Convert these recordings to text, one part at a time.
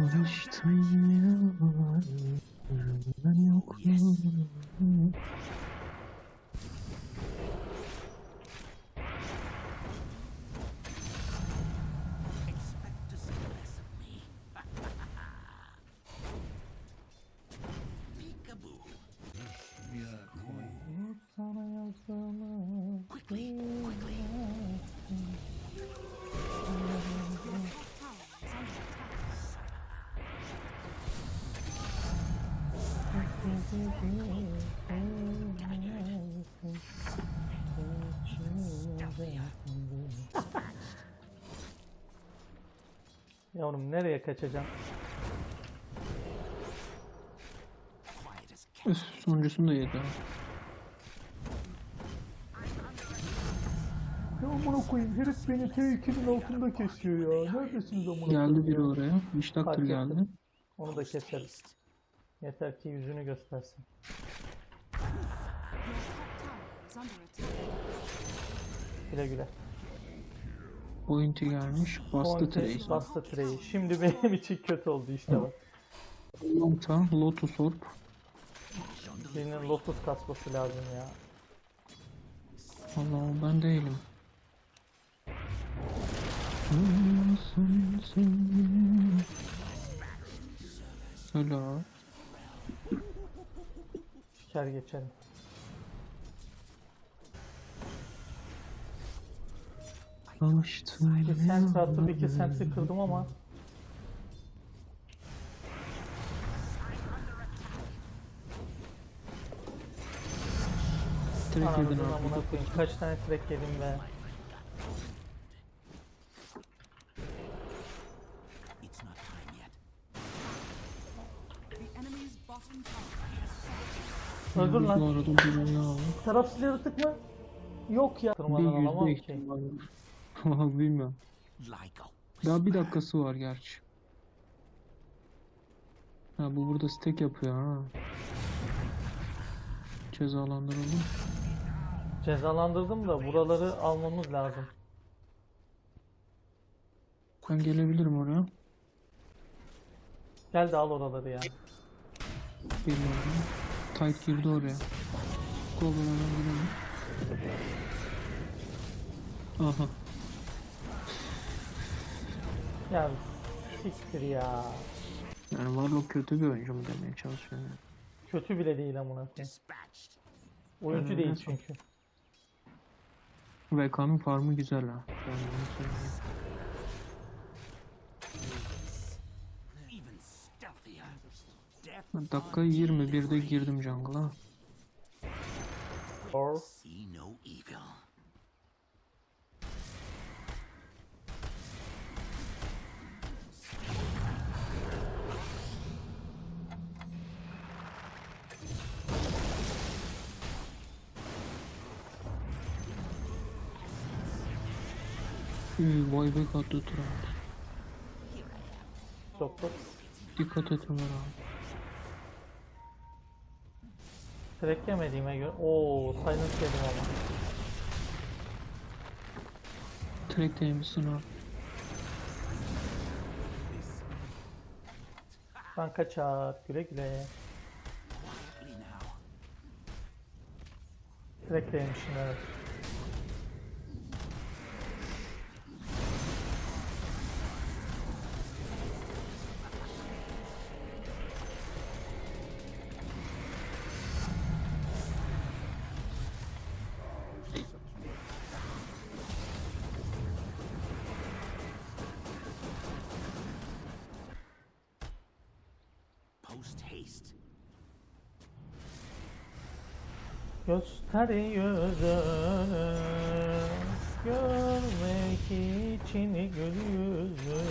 Konuştun yıllarımdan yokluğum Expect Yavrum nereye kaçacağım? Üf sonuncusunu da yedi. Ya amına koyayım herif beni T2'nin altında kesiyor ya. Neredesiniz amına koyayım Geldi biri ya? oraya. Fark ettim. geldi. Onu da keseriz. Yeter ki yüzünü göstersin. Güle güle. Pointy gelmiş. Bastı Trace. Bastı Trey'i. Şimdi benim için kötü oldu işte bak. Lonta, Lotus Orb. Birinin Lotus kasması lazım ya. Allah ben değilim. Helal. Şeker geçelim. Alıştım. Bir sens atıp iki sensi kırdım ama Direkt yedin abi. koyayım. Kaç tane track yedim be. It's not time yet. The enemy's bottom tower Öldür Bu lan. arada birini aldım. Tarafsız yaratık mı? Yok ya. Bir Tırmadan alamam yüzde ki. Bilmiyorum. Daha bir dakikası var gerçi. Ha bu burada stack yapıyor ha. Cezalandırıldım. Cezalandırdım da buraları almamız lazım. Ben gelebilirim oraya. Gel de al oraları ya. Bilmiyorum. Tight girdi oraya. Google'a hemen girelim. Aha. Ya siktir ya. Yani Warlock kötü bir oyuncu mu demeye çalışıyorum. yani. Kötü bile değil amına koyayım. Oyuncu değil çünkü. VK'nın farmı güzel ha. Ben onu söyleyeyim. Dakika 21'de girdim jungle'a. Or vay be katlı Turan. doktor. Dikkat et Ömer abi. Yemediğime göre. Oo, silence yedim ama. Değmişsin abi. Ben kaçar. Güle güle. Yemişim evet. Post haste. Göster yüzünü Görmek için gül yüzünü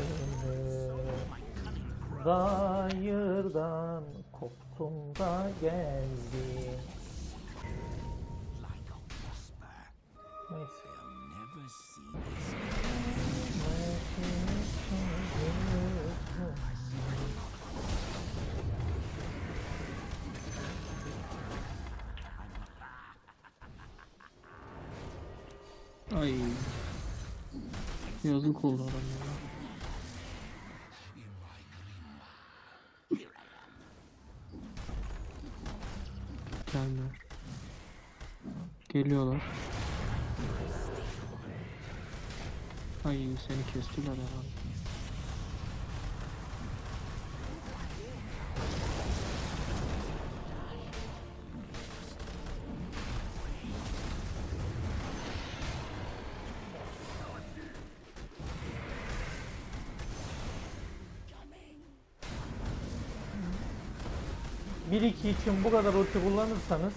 Zahirden koptum da geldim. Neyse Ay. Yazık oldu adam ya. Gelme. Geliyorlar. Ay seni kestiler herhalde. Bir iki için bu kadar ulti kullanırsanız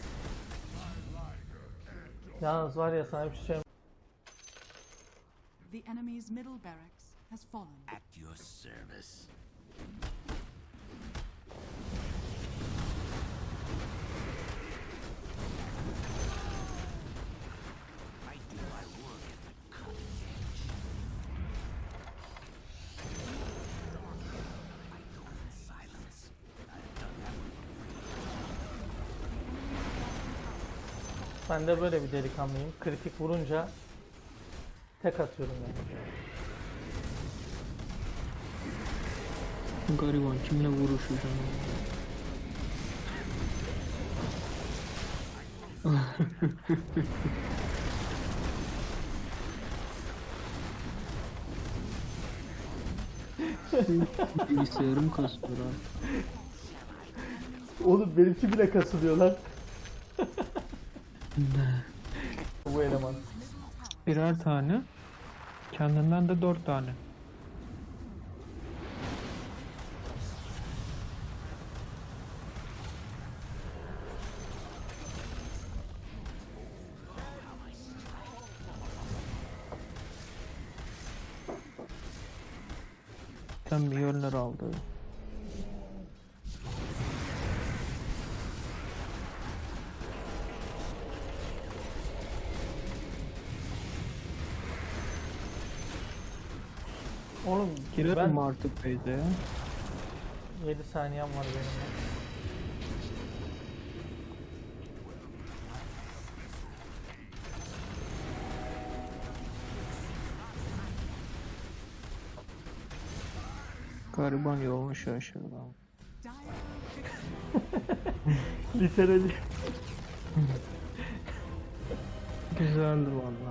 Yalnız var ya sana bir şey. The enemy's middle barracks has fallen. At your service. Ben de böyle bir delikanlıyım. Kritik vurunca tek atıyorum yani. Gariban kimle vuruşacağım? Bilgisayarım kasıyor abi. Oğlum benimki bile kasılıyor lan. Bu eleman. Birer tane. Kendinden de dört tane. Sen bir yerler aldı. Oğlum Girelim ben mi artık Beyze? 7 saniyem var benim. ya. Gariban ama. Dire Literally. Güzeldi valla.